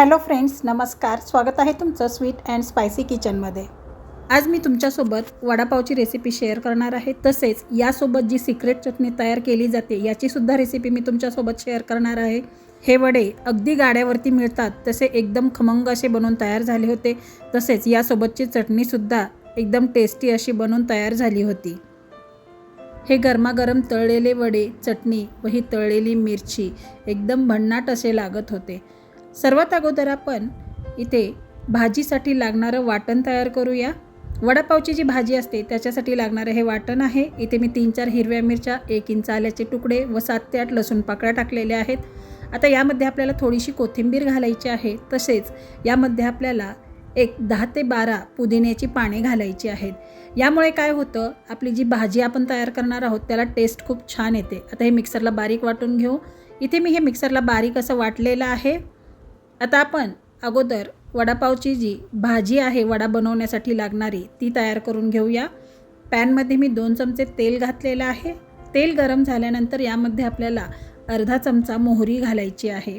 Hello friends नमस्कार. स्वागत आहे तुमचं स्वीट अँड स्पायसी किचनमध्ये. आज मी तुमच्यासोबत वडापावची रेसिपी शेअर करणार आहे. तसेच यासोबत जी सिक्रेट चटणी तयार केली जाते याचीसुद्धा रेसिपी मी तुमच्यासोबत शेअर करणार आहे. हे वडे अगदी गाड्यावरती मिळतात. तसे एकदम खमंग असे बनवून तयार झाले होते. तसेच यासोबतची चटणीसुद्धा एकदम टेस्टी अशी बनवून तयार झाली होती. हे गरमागरम तळलेले वडे चटणी व ही तळलेली मिरची एकदम भन्नाट असे लागत होते. सर्वात अगोदर आपण इथे भाजीसाठी लागणारं वाटण तयार करूया. वडापावची जी भाजी असते त्याच्यासाठी लागणारं हे वाटण आहे. इथे मी तीन चार हिरव्या मिरच्या एक इंच आल्याचे तुकडे व सात ते आठ लसूण पाकळ्या टाकलेल्या आहेत. आता यामध्ये आपल्याला थोडीशी कोथिंबीर घालायची आहे. तसेच यामध्ये आपल्याला एक दहा ते बारा पुदिन्याची पाने घालायची आहेत. यामुळे काय होतं आपली जी भाजी आपण तयार करणार आहोत त्याला टेस्ट खूप छान येते. आता हे मिक्सरला बारीक वाटून घेऊ. इथे मी हे मिक्सरला बारीक असं वाटलेलं आहे. आता आपण अगोदर वडापावची जी भाजी आहे वडा बनवण्यासाठी लागणारी ती तयार करून घेऊया. पॅनमध्ये मी दोन चमचे तेल घातलेलं आहे. तेल गरम झाल्यानंतर यामध्ये आपल्याला अर्धा चमचा मोहरी घालायची आहे.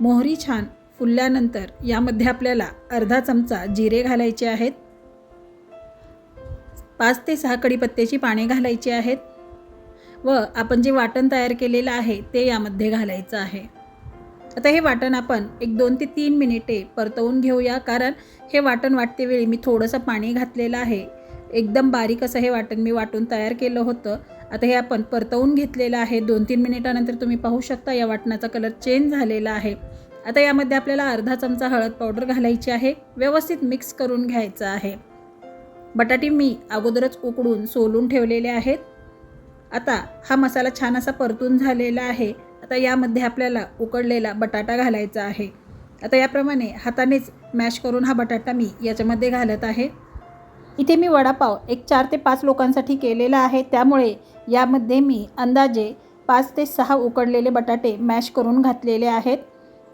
मोहरी छान फुलल्यानंतर यामध्ये आपल्याला अर्धा चमचा जिरे घालायचे आहेत. पाच ते सहा कडीपत्त्याची पाने घालायची आहेत. व आपण जे वाटण तयार केलेलं आहे ते यामध्ये घालायचं आहे. आता हे वाटण आपण एक दोन ते तीन मिनिटे परतवून घेऊया कारण हे वाटण वाटतेवेळी मी थोडंसं पाणी घातलेलं आहे. एकदम बारीक असं हे वाटण मी वाटून तयार केलं होतं. आता हे आपण परतवून घेतलेलं आहे. दोन तीन मिनिटानंतर तुम्ही पाहू शकता या वाटणाचा कलर चेंज झालेला आहे. आता यामध्ये आपल्याला अर्धा चमचा हळद पावडर घालायची आहे. व्यवस्थित मिक्स करून घ्यायचं आहे. बटाटे मी अगोदरच उकडून सोलून ठेवलेले आहेत. आता हा मसाला छान असा परतून झालेला आहे. आता यामध्ये आपल्याला उकडलेला बटाटा घालायचा आहे. आता याप्रमाणे हातानेच मॅश करून हा बटाटा मी याच्यामध्ये घालत आहे. इथे मी वडापाव एक चार ते पाच लोकांसाठी केलेला आहे. त्यामुळे यामध्ये मी अंदाजे पाच ते सहा उकडलेले बटाटे मॅश करून घातलेले आहेत.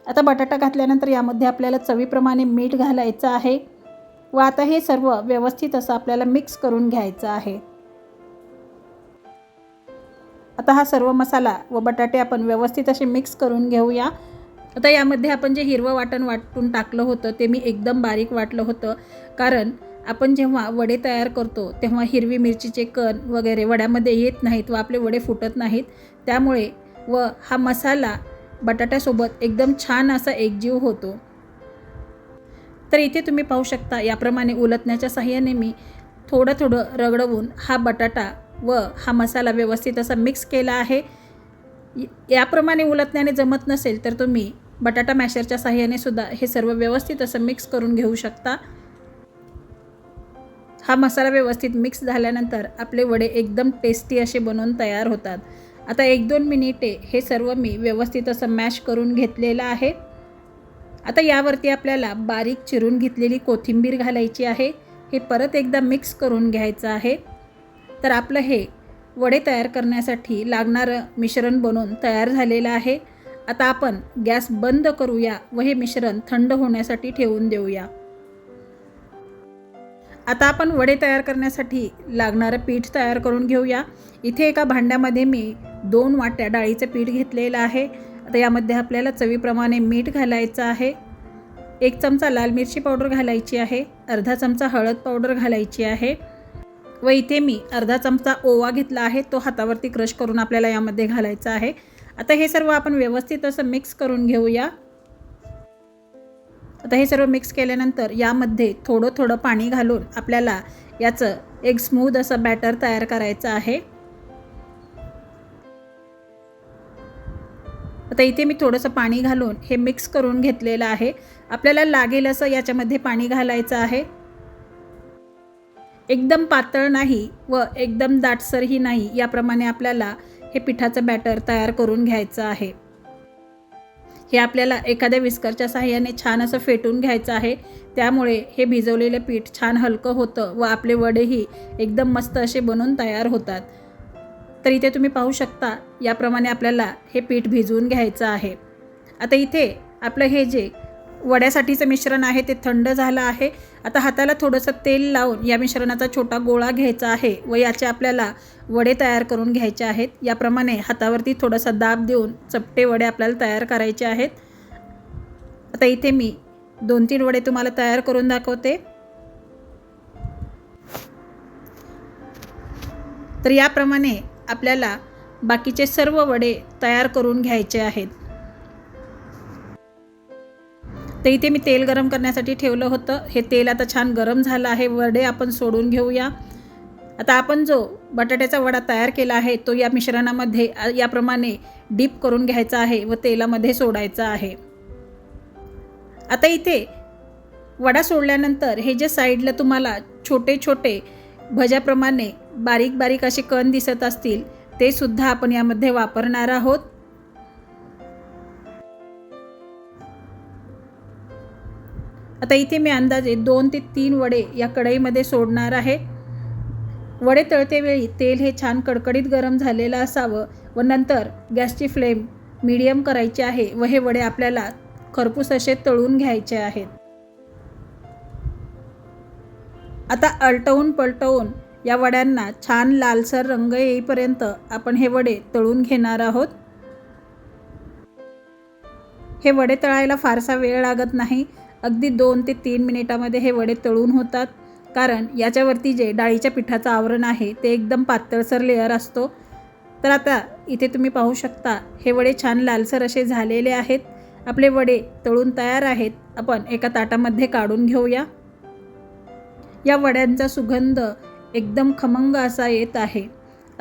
आता बटाटा घातल्यानंतर यामध्ये आपल्याला चवीप्रमाणे मीठ घालायचं आहे व आता हे सर्व व्यवस्थित असं आपल्याला मिक्स करून घ्यायचं आहे. आता हा सर्व मसाला व बटाटे आपण व्यवस्थित असे मिक्स करून घेऊया. आता यामध्ये आपण जे हिरवं वाटण वाटून टाकलं होतं ते मी एकदम बारीक वाटलं होतं. कारण आपण जेव्हा वडे तयार करतो तेव्हा हिरवी मिरचीचे कण वगैरे वड्यामध्ये येत नाहीत व आपले वडे फुटत नाहीत. त्यामुळे व हा मसाला बटाट्यासोबत एकदम छान असा एकजीव होतो. तर इथे तुम्ही पाहू शकता याप्रमाणे उलटण्याच्या साह्याने मी थोडं थोडं रगडवून हा बटाटा व हा मसाला व्यवस्थित असा मिक्स केला आहे. याप्रमाणे उलटण्याने जमत नसेल तर तुम्ही बटाटा मॅशरच्या साह्याने सुद्धा हे सर्व व्यवस्थित असं मिक्स करून घेऊ शकता. हा मसाला व्यवस्थित मिक्स झाल्यानंतर आपले वडे एकदम टेस्टी असे बनवून तयार होतात. आता एक दोन मिनिटे हे सर्व मी व्यवस्थित असं मॅश करून घेतलेलं आहे. आता यावरती आपल्याला बारीक चिरून घेतलेली कोथिंबीर घालायची आहे. हे परत एकदा मिक्स करून घ्यायचं आहे. तर आपलं हे वडे तयार करण्यासाठी लागणारं मिश्रण बनवून तयार झालेलं आहे. आता आपण गॅस बंद करूया व हे मिश्रण थंड होण्यासाठी ठेवून देऊया. आता आपण वडे तयार करण्यासाठी लागणारं पीठ तयार करून घेऊया. इथे एका भांड्यामध्ये मी दोन वाट्या डाळीचं पीठ घेतलेलं आहे. आता यामध्ये आपल्याला चवीप्रमाणे मीठ घालायचं आहे. एक चमचा लाल मिरची पावडर घालायची आहे. अर्धा चमचा हळद पावडर घालायची आहे. व इथे मी अर्धा चमचा ओवा घेतला आहे. तो हातावरती क्रश करून आपल्याला यामध्ये घालायचा आहे. आता हे सर्व आपण व्यवस्थित असं मिक्स करून घेऊया. आता हे सर्व मिक्स केल्यानंतर यामध्ये थोडं थोडं पाणी घालून आपल्याला याचं एक स्मूद असं बॅटर तयार करायचं आहे. आता इथे मी थोडंसं पाणी घालून हे मिक्स करून घेतलेलं आहे. आपल्याला लागेल असं याच्यामध्ये पाणी घालायचं आहे. एकदम पातळ नाही व एकदम दाटसरही नाही याप्रमाणे आपल्याला हे पिठाचं बॅटर तयार करून घ्यायचं आहे. हे आपल्याला एखाद्या विस्करच्या सहाय्याने छान असं फेटून घ्यायचं आहे. त्यामुळे हे भिजवलेलं पीठ छान हलकं होतं व आपले वडेही एकदम मस्त असे बनून तयार होतात. तर इथे तुम्ही पाहू शकता याप्रमाणे आपल्याला हे पीठ भिजवून घ्यायचं आहे. आता इथे आपलं हे जे वड्यासाठीचं मिश्रण आहे ते थंड झालं आहे. आता हाताला थोडंसं तेल लावून या मिश्रणाचा छोटा गोळा घ्यायचा आहे व याचे आपल्याला वडे तयार करून घ्यायचे आहेत. याप्रमाणे हातावरती थोडासा दाब देऊन चपटे वडे आपल्याला तयार करायचे आहेत. आता इथे मी दोन तीन वडे तुम्हाला तयार करून दाखवते. तर याप्रमाणे आपल्याला बाकीचे सर्व वडे तयार करून घ्यायचे आहेत. तर इथे मी तेल गरम करण्यासाठी ठेवलं होतं. हे तेल आता छान गरम झालं आहे. वडे आपण सोडून घेऊया. आता आपण जो बटाट्याचा वडा तयार केला आहे तो या मिश्रणामध्ये याप्रमाणे डीप करून घ्यायचा आहे व तेलामध्ये सोडायचा आहे. आता इथे वडा सोडल्यानंतर हे जे साईडला तुम्हाला छोटे छोटे भज्याप्रमाणे बारीक बारीक असे कण दिसत असतील ते सुद्धा आपण यामध्ये वापरणार आहोत. आता इथे मी अंदाजे दोन ते तीन वडे या कढईमध्ये सोडणार आहे. वडे तळतेवेळी तेल हे छान कडकडीत गरम झालेलं असावं व नंतर गॅसची फ्लेम मीडियम करायची आहे व हे वडे आपल्याला खरपूस असे तळून घ्यायचे आहेत. आता अलटवून पलटवून या वड्यांना छान लालसर रंग येईपर्यंत आपण हे वडे तळून घेणार आहोत. हे वडे तळायला फारसा वेळ लागत नाही. अगदी दोन ते तीन मिनिटामध्ये हे वडे तळून होतात. कारण याच्यावरती जे डाळीच्या पिठाचं आवरण आहे ते एकदम पातळसर लेअर असतो. तर आता इथे तुम्ही पाहू शकता हे वडे छान लालसर असे झालेले आहेत. आपले वडे तळून तयार आहेत. आपण एका ताटामध्ये काढून घेऊया. या वड्यांचा सुगंध एकदम खमंग असा येत आहे.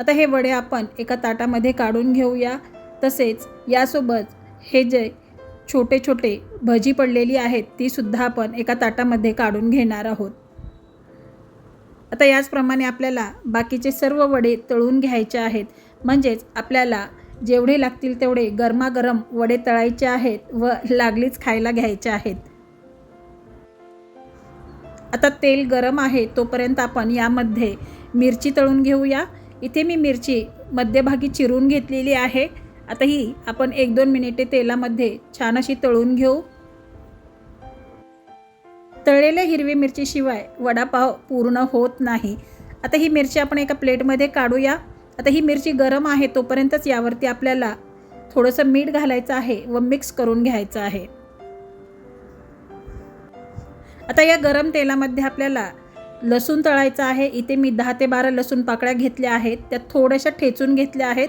आता हे वडे आपण एका ताटामध्ये काढून घेऊया. तसेच यासोबत हे जे छोटे छोटे भजी पडलेली आहेत तीसुद्धा आपण एका ताटामध्ये काढून घेणार आहोत. आता याचप्रमाणे आपल्याला बाकीचे सर्व वडे तळून घ्यायचे आहेत. म्हणजेच आपल्याला जेवढे लागतील तेवढे गरमागरम वडे तळायचे आहेत व लागलीच खायला घ्यायचे आहेत. आता तेल गरम आहे तोपर्यंत आपण यामध्ये मिरची तळून घेऊया. इथे मी मिरची मध्यभागी चिरून घेतलेली आहे. आता ही आपण एक दोन मिनिटे तेलामध्ये छान अशी तळून घेऊ. तळलेल्या हिरवी मिरचीशिवाय वडापाव पूर्ण होत नाही. आता ही मिरची आपण एका प्लेटमध्ये काढूया. आता ही मिरची गरम आहे तोपर्यंतच यावरती आपल्याला थोडंसं मीठ घालायचं आहे व मिक्स करून घ्यायचं आहे. आता या गरम तेलामध्ये आपल्याला लसूण तळायचं आहे. इथे मी दहा ते बारा लसूण पाकळ्या घेतल्या आहेत. त्या थोड्याशा ठेचून घेतल्या आहेत.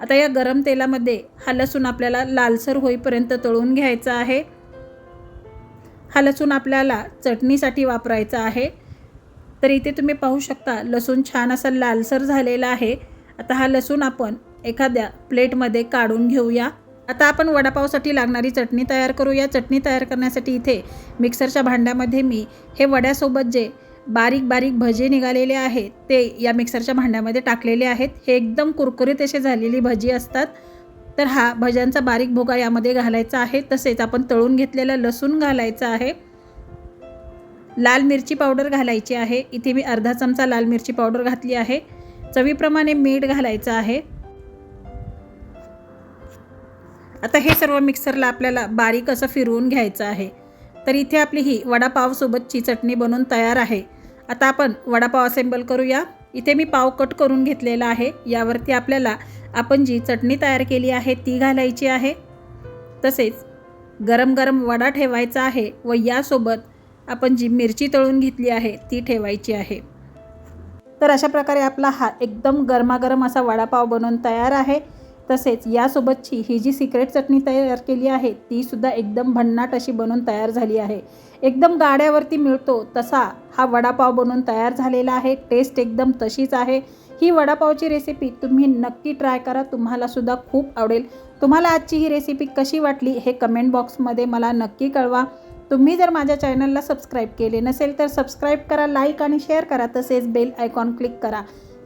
आता या गरम तेलामध्ये हा लसूण आपल्याला लालसर होईपर्यंत तळून घ्यायचा आहे. हा लसूण आपल्याला चटणीसाठी वापरायचा आहे. तर इथे तुम्ही पाहू शकता लसूण छान असा लालसर झालेला आहे. आता हा लसूण आपण एखाद्या प्लेटमध्ये काढून घेऊया. आता आपण वडापावसाठी लागणारी चटणी तयार करूया. चटणी तयार करण्यासाठी इथे मिक्सरच्या भांड्यामध्ये मी हे वड्यासोबत जे बारीक बारीक भजे निघालेले आहेत ते या मिक्सरच्या भांड्यामध्ये टाकलेले आहेत. हे एकदम कुरकुरीत असे झालेली भजी असतात. तर हा भज्यांचा बारीक भोगा यामध्ये घालायचा आहे. तसेच आपण तळून घेतलेलं लसूण घालायचं आहे. लाल मिरची पावडर घालायची आहे. इथे मी अर्धा चमचा लाल मिरची पावडर घातली आहे. चवीप्रमाणे मीठ घालायचं आहे. आता हे सर्व मिक्सरला आपल्याला बारीक असं फिरवून घ्यायचं आहे. तर इथे आपली ही वडापावसोबतची चटणी बनवून तयार आहे. आता आपण वडापाव असेंबल करूया. इथे मी पाव कट करून घेतलेला आहे. यावरती आपल्याला आपण जी चटणी तयार केली आहे ती घालायची आहे. तसेच गरम गरम वडा ठेवायचा आहे व यासोबत आपण जी मिरची तळून घेतली आहे ती ठेवायची आहे. तर अशा प्रकारे आपला हा एकदम गरमागरम असा वडापाव बनवून तयार आहे. तसेच यासोबतची ही जी सिक्रेट चटणी तयार केली आहे तीसुद्धा एकदम भन्नाट अशी बनवून तयार झाली आहे. एकदम गाड्यावरती मिळतो तसा हा वडापाव बनवून तयार झालेला आहे. टेस्ट एकदम तशीच आहे. ही वडापावची रेसिपी तुम्ही नक्की ट्राय करा तुम्हालासुद्धा खूप आवडेल. तुम्हाला आजची ही रेसिपी कशी वाटली हे कमेंट बॉक्समध्ये मला नक्की कळवा. तुम्ही जर माझ्या चॅनलला सबस्क्राईब केले नसेल तर सबस्क्राईब करा लाईक आणि शेअर करा. तसेच बेल आयकॉन क्लिक करा.